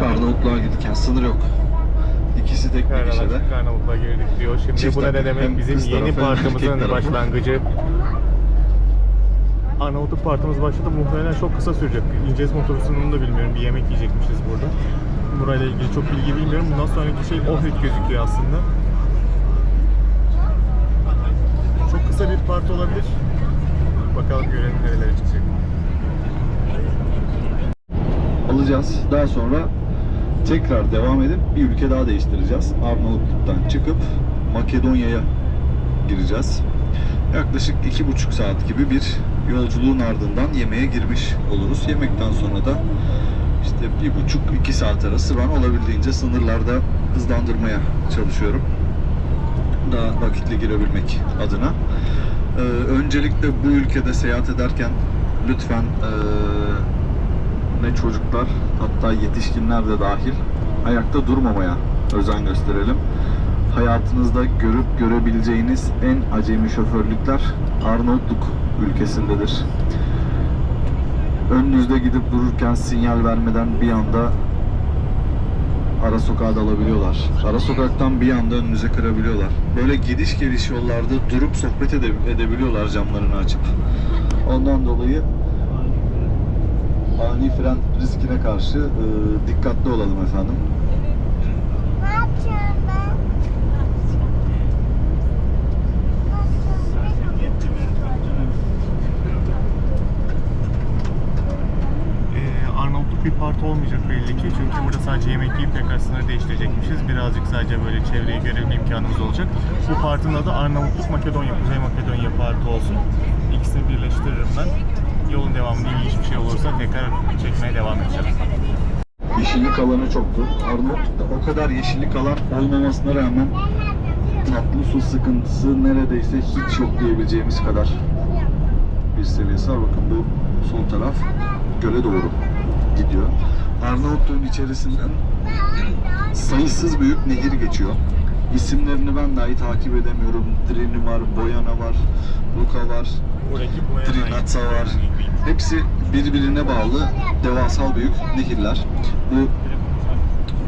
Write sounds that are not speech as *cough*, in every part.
Bak Arnavutluğa giderken sınır yok. İkisi tek bir. Karnaval, Karnaval'a girdik diyor. Şimdi Çift bu ne takım. demek? Hem Bizim kız yeni tarafı hem erkek partımızın tarafı. başlangıcı. Arnavutluk partımız başladı. Muhtemelen çok kısa sürecek. İneceğiz motorusunu da bilmiyorum. Bir yemek yiyecekmişiz burada. Burayla ilgili çok bilgi bilmiyorum. Bundan sonraki şey Ohrid gözüküyor aslında. Çok kısa bir part olabilir. Bakalım görelim nerelere çıkacak. alacağız. Daha sonra tekrar devam edip bir ülke daha değiştireceğiz. Arnavutluk'tan çıkıp Makedonya'ya gireceğiz. Yaklaşık iki buçuk saat gibi bir yolculuğun ardından yemeğe girmiş oluruz. Yemekten sonra da işte bir buçuk iki saat arası ben olabildiğince sınırlarda hızlandırmaya çalışıyorum. Daha vakitli girebilmek adına. Ee, öncelikle bu ülkede seyahat ederken lütfen ee, ne çocuklar hatta yetişkinler de dahil ayakta durmamaya özen gösterelim. Hayatınızda görüp görebileceğiniz en acemi şoförlükler Arnavutluk ülkesindedir. Önünüzde gidip dururken sinyal vermeden bir anda ara sokağa dalabiliyorlar. Ara sokaktan bir anda önünüze kırabiliyorlar. Böyle gidiş geliş yollarda durup sohbet ede- edebiliyorlar camlarını açıp. Ondan dolayı ani fren riskine karşı e, dikkatli olalım efendim. Ne yapacağım ben? Ee, Arnavutluk bir parti olmayacak belli ki çünkü burada sadece yemek yiyip tekrar sınır değiştirecekmişiz. Birazcık sadece böyle çevreyi görebilme imkanımız olacak. Bu partinin adı Arnavutluk Makedonya, Kuzey Makedonya Parti olsun. İkisini birleştiririm ben. Yolun devamında ilginç bir şey olursa tekrar çekmeye devam edeceğim. Yeşillik alanı çoktu. Arnavutluk'ta o kadar yeşillik alan olmamasına rağmen tatlı su sıkıntısı neredeyse hiç yok diyebileceğimiz kadar bir seviyesi var. Bakın bu sol taraf göle doğru gidiyor. Arnavutluğun içerisinden sayısız büyük nehir geçiyor. İsimlerini ben dahi takip edemiyorum. Drini var, Boyana var, Luka var, Trinatsa var. Hepsi birbirine bağlı devasal büyük nehirler. Bu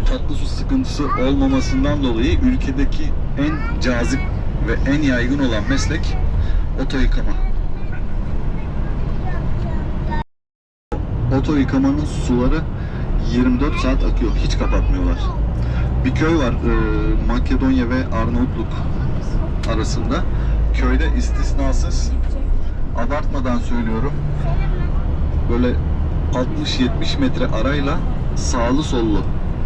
tatlı su sıkıntısı olmamasından dolayı ülkedeki en cazip ve en yaygın olan meslek oto yıkama. Oto yıkamanın suları 24 saat akıyor. Hiç kapatmıyorlar. Bir köy var e, Makedonya ve Arnavutluk arasında. Köyde istisnasız abartmadan söylüyorum böyle 60-70 metre arayla sağlı sollu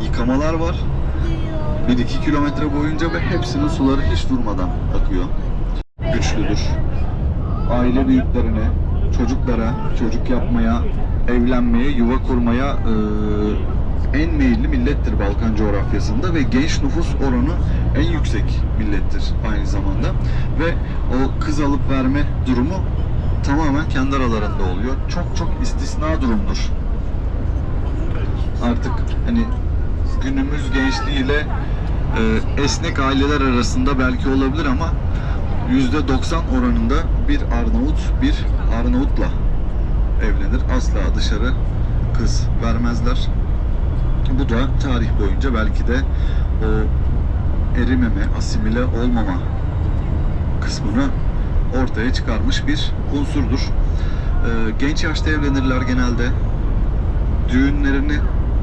yıkamalar var. 1-2 kilometre boyunca ve hepsinin suları hiç durmadan akıyor. Güçlüdür. Aile büyüklerine, çocuklara, çocuk yapmaya, evlenmeye, yuva kurmaya eee, en meyilli millettir Balkan coğrafyasında ve genç nüfus oranı en yüksek millettir aynı zamanda. Ve o kız alıp verme durumu tamamen kendi aralarında oluyor. Çok çok istisna durumdur. Artık hani günümüz gençliğiyle e, esnek aileler arasında belki olabilir ama %90 oranında bir Arnavut bir Arnavutla evlenir. Asla dışarı kız vermezler. Bu da tarih boyunca belki de o erimeme, asimile olmama kısmını ortaya çıkarmış bir unsurdur. Ee, genç yaşta evlenirler genelde. Düğünlerini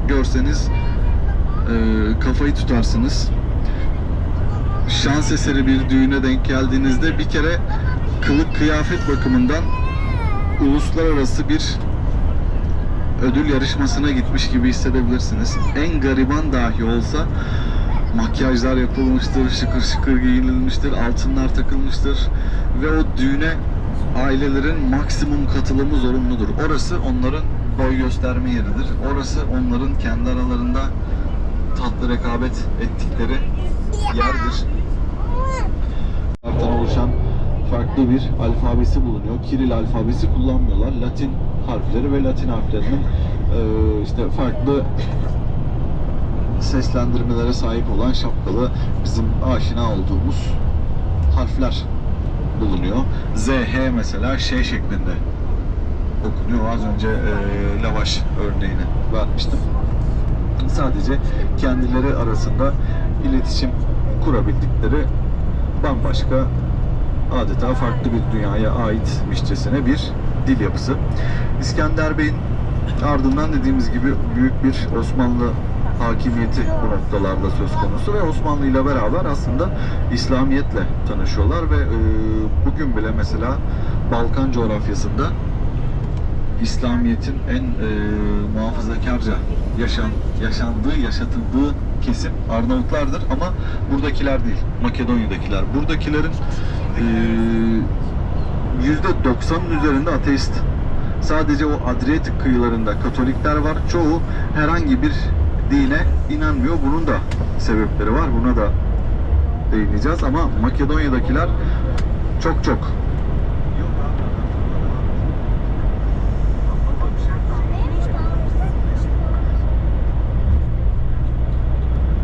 görseniz e, kafayı tutarsınız. Şans eseri bir düğüne denk geldiğinizde bir kere kılık kıyafet bakımından uluslararası bir ödül yarışmasına gitmiş gibi hissedebilirsiniz. En gariban dahi olsa makyajlar yapılmıştır, şıkır şıkır giyinilmiştir, altınlar takılmıştır ve o düğüne ailelerin maksimum katılımı zorunludur. Orası onların boy gösterme yeridir. Orası onların kendi aralarında tatlı rekabet ettikleri yerdir. Harften oluşan farklı bir alfabesi bulunuyor. Kiril alfabesi kullanmıyorlar. Latin harfleri ve Latin harflerinin işte farklı seslendirmelere sahip olan şapkalı bizim aşina olduğumuz harfler bulunuyor. Z, H mesela şey şeklinde okunuyor. Az önce eee, lavaş örneğini vermiştim. Sadece kendileri arasında iletişim kurabildikleri bambaşka adeta farklı bir dünyaya aitmişçesine bir dil yapısı. İskender Bey'in ardından dediğimiz gibi büyük bir Osmanlı hakimiyeti bu noktalarda söz konusu ve Osmanlı ile beraber aslında İslamiyetle tanışıyorlar ve e, bugün bile mesela Balkan coğrafyasında İslamiyet'in en e, muhafazakarca yaşan, yaşandığı, yaşatıldığı kesim Arnavutlardır ama buradakiler değil, Makedonya'dakiler. Buradakilerin e, yüzde 90'ın üzerinde ateist. Sadece o Adriyatik kıyılarında Katolikler var. Çoğu herhangi bir dine inanmıyor. Bunun da sebepleri var. Buna da değineceğiz ama Makedonya'dakiler çok çok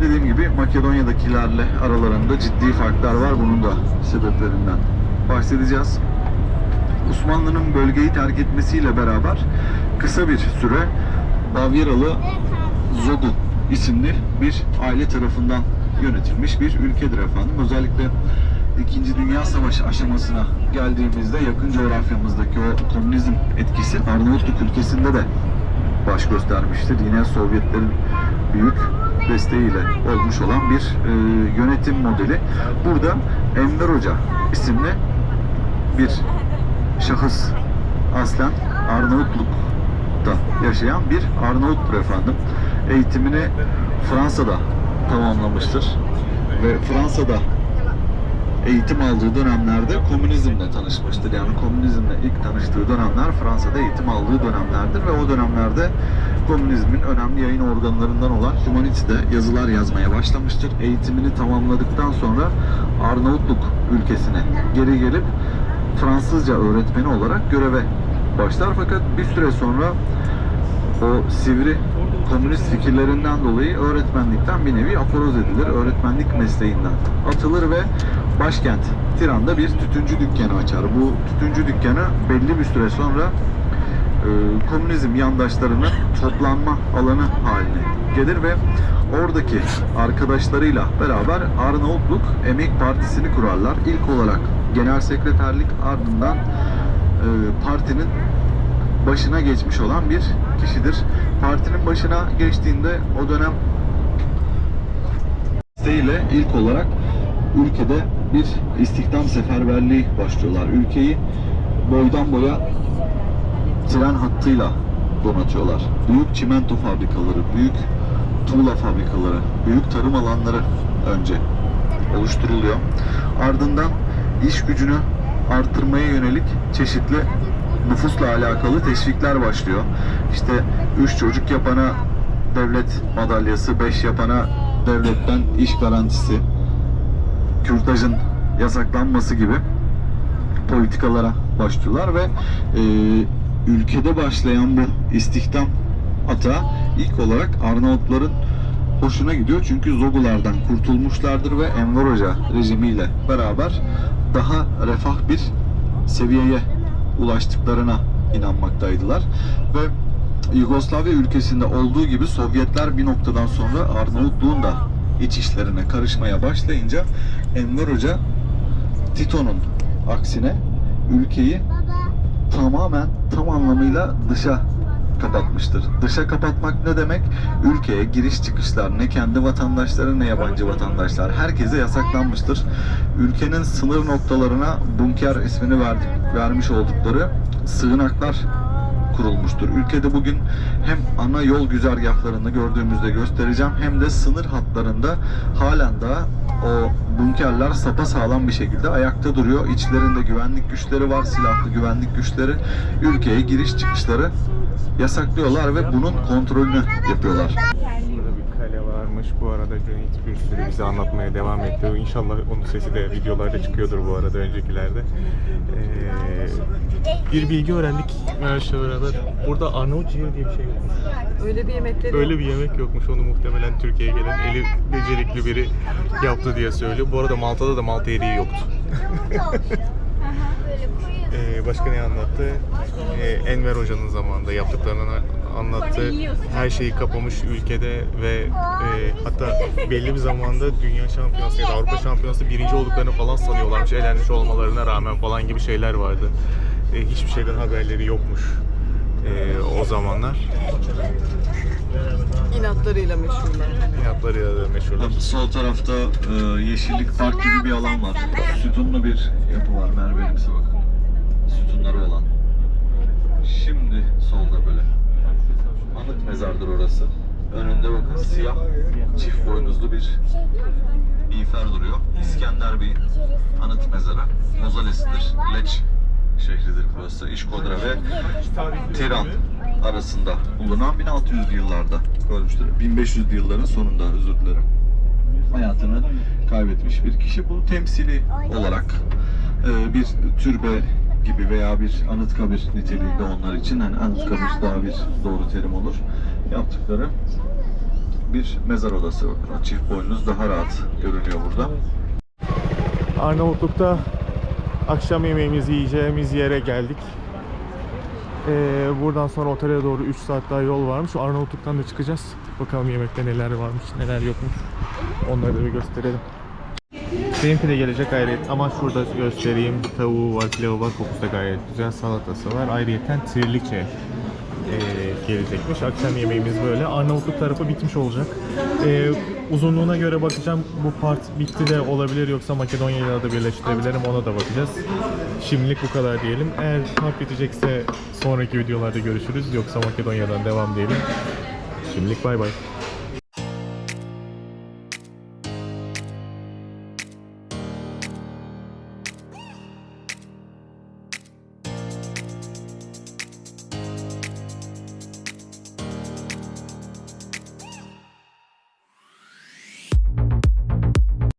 Dediğim gibi Makedonya'dakilerle aralarında ciddi farklar var. Bunun da sebeplerinden bahsedeceğiz. Osmanlı'nın bölgeyi terk etmesiyle beraber kısa bir süre Bavyeralı Zogu isimli bir aile tarafından yönetilmiş bir ülkedir efendim. Özellikle İkinci Dünya Savaşı aşamasına geldiğimizde yakın coğrafyamızdaki o komünizm etkisi Arnavutluk ülkesinde de baş göstermiştir. Yine Sovyetlerin büyük desteğiyle olmuş olan bir e, yönetim modeli. Burada Enver Hoca isimli bir şahıs aslen Arnavutluk'ta yaşayan bir Arnavuttur efendim. Eğitimini Fransa'da tamamlamıştır ve Fransa'da eğitim aldığı dönemlerde komünizmle tanışmıştır. Yani komünizmle ilk tanıştığı dönemler Fransa'da eğitim aldığı dönemlerdir ve o dönemlerde komünizmin önemli yayın organlarından olan Humanity'de yazılar yazmaya başlamıştır. Eğitimini tamamladıktan sonra Arnavutluk ülkesine geri gelip Fransızca öğretmeni olarak göreve başlar fakat bir süre sonra o sivri komünist fikirlerinden dolayı öğretmenlikten bir nevi aforoz edilir. Öğretmenlik mesleğinden atılır ve başkent Tiran'da bir tütüncü dükkanı açar. Bu tütüncü dükkanı belli bir süre sonra e, komünizm yandaşlarının toplanma alanı haline gelir ve oradaki arkadaşlarıyla beraber Arnavutluk Emek Partisi'ni kurarlar. İlk olarak genel sekreterlik ardından partinin başına geçmiş olan bir kişidir. Partinin başına geçtiğinde o dönem ile ilk olarak ülkede bir istihdam seferberliği başlıyorlar. Ülkeyi boydan boya tren hattıyla donatıyorlar. Büyük çimento fabrikaları, büyük tuğla fabrikaları, büyük tarım alanları önce oluşturuluyor. Ardından iş gücünü arttırmaya yönelik çeşitli nüfusla alakalı teşvikler başlıyor. İşte 3 çocuk yapana devlet madalyası, 5 yapana devletten iş garantisi, kürtajın yasaklanması gibi politikalara başlıyorlar ve e, ülkede başlayan bu istihdam ata ilk olarak Arnavutların hoşuna gidiyor. Çünkü Zogulardan kurtulmuşlardır ve Enver Hoca rejimiyle beraber daha refah bir seviyeye ulaştıklarına inanmaktaydılar. Ve Yugoslavya ülkesinde olduğu gibi Sovyetler bir noktadan sonra Arnavutluğun da iç işlerine karışmaya başlayınca Enver Hoca Tito'nun aksine ülkeyi tamamen tam anlamıyla dışa kapatmıştır. Dışa kapatmak ne demek? Ülkeye giriş çıkışlar ne kendi vatandaşları ne yabancı vatandaşlar herkese yasaklanmıştır. Ülkenin sınır noktalarına bunker ismini verdik, vermiş oldukları sığınaklar kurulmuştur. Ülkede bugün hem ana yol güzergahlarını gördüğümüzde göstereceğim hem de sınır hatlarında halen daha o bunkerler sapasağlam bir şekilde ayakta duruyor. İçlerinde güvenlik güçleri var, silahlı güvenlik güçleri. Ülkeye giriş çıkışları yasaklıyorlar ve bunun kontrolünü yapıyorlar. Burada bir kale varmış. Bu arada Cüneyt bir sürü bize anlatmaya devam etti. İnşallah onun sesi de videolarda çıkıyordur bu arada öncekilerde. Ee, bir bilgi öğrendik Meraş'la beraber. Burada Arnavut ciğeri diye bir şey yokmuş. Öyle bir yemekleri Öyle bir yemek yokmuş. Onu muhtemelen Türkiye'ye gelen eli becerikli biri yaptı diye söylüyor. Bu arada Malta'da da Malta eriği yoktu. *laughs* Ee, başka ne anlattı? Ee, Enver Hoca'nın zamanında yaptıklarını anlattı. Her şeyi kapamış ülkede ve e, hatta belli bir zamanda dünya şampiyonası ya da Avrupa şampiyonası birinci olduklarını falan sanıyorlarmış. Elenmiş olmalarına rağmen falan gibi şeyler vardı. Ee, hiçbir şeyden haberleri yokmuş ee, o zamanlar. İnatlarıyla meşhurlar. Hayatlarıyla da meşhurlar. Bak, Sol tarafta e, yeşillik park gibi bir alan var. Sütunlu bir yapı var mermerimsi bakın. Sütunları olan. Şimdi solda böyle. Anıt mezardır orası. Önünde bakın siyah çift boynuzlu bir miğfer duruyor. İskender Bey'in anıt mezarı. Mozolesidir. Leç şehridir burası. İşkodra ve Tiran arasında bulunan 1600'lü yıllarda ölmüştür. 1500'lü yılların sonunda özür dilerim. Hayatını kaybetmiş bir kişi. Bu temsili olarak e, bir türbe gibi veya bir anıtkabir niteliğinde onlar için. Yani anıtkabir daha bir doğru terim olur. Yaptıkları bir mezar odası. Çift boynuz daha rahat görünüyor burada. Arnavutluk'ta akşam yemeğimizi yiyeceğimiz yere geldik. Ee, buradan sonra otele doğru 3 saat daha yol varmış. Arnavutluk'tan da çıkacağız. Bakalım yemekte neler varmış, neler yokmuş. Onları da bir gösterelim. Benimki de gelecek ayrıca ama şurada göstereyim. Tavuğu var, pilavı var, kokusu da gayet güzel. Salatası var. Ayrıyeten triliçe ee, gelecekmiş. Akşam yemeğimiz böyle. Arnavutluk tarafı bitmiş olacak. Ee, uzunluğuna göre bakacağım. Bu part bitti de olabilir yoksa Makedonya'yla da birleştirebilirim. Ona da bakacağız. Şimdilik bu kadar diyelim. Eğer part bitecekse sonraki videolarda görüşürüz. Yoksa Makedonya'dan devam diyelim. Şimdilik bay bay.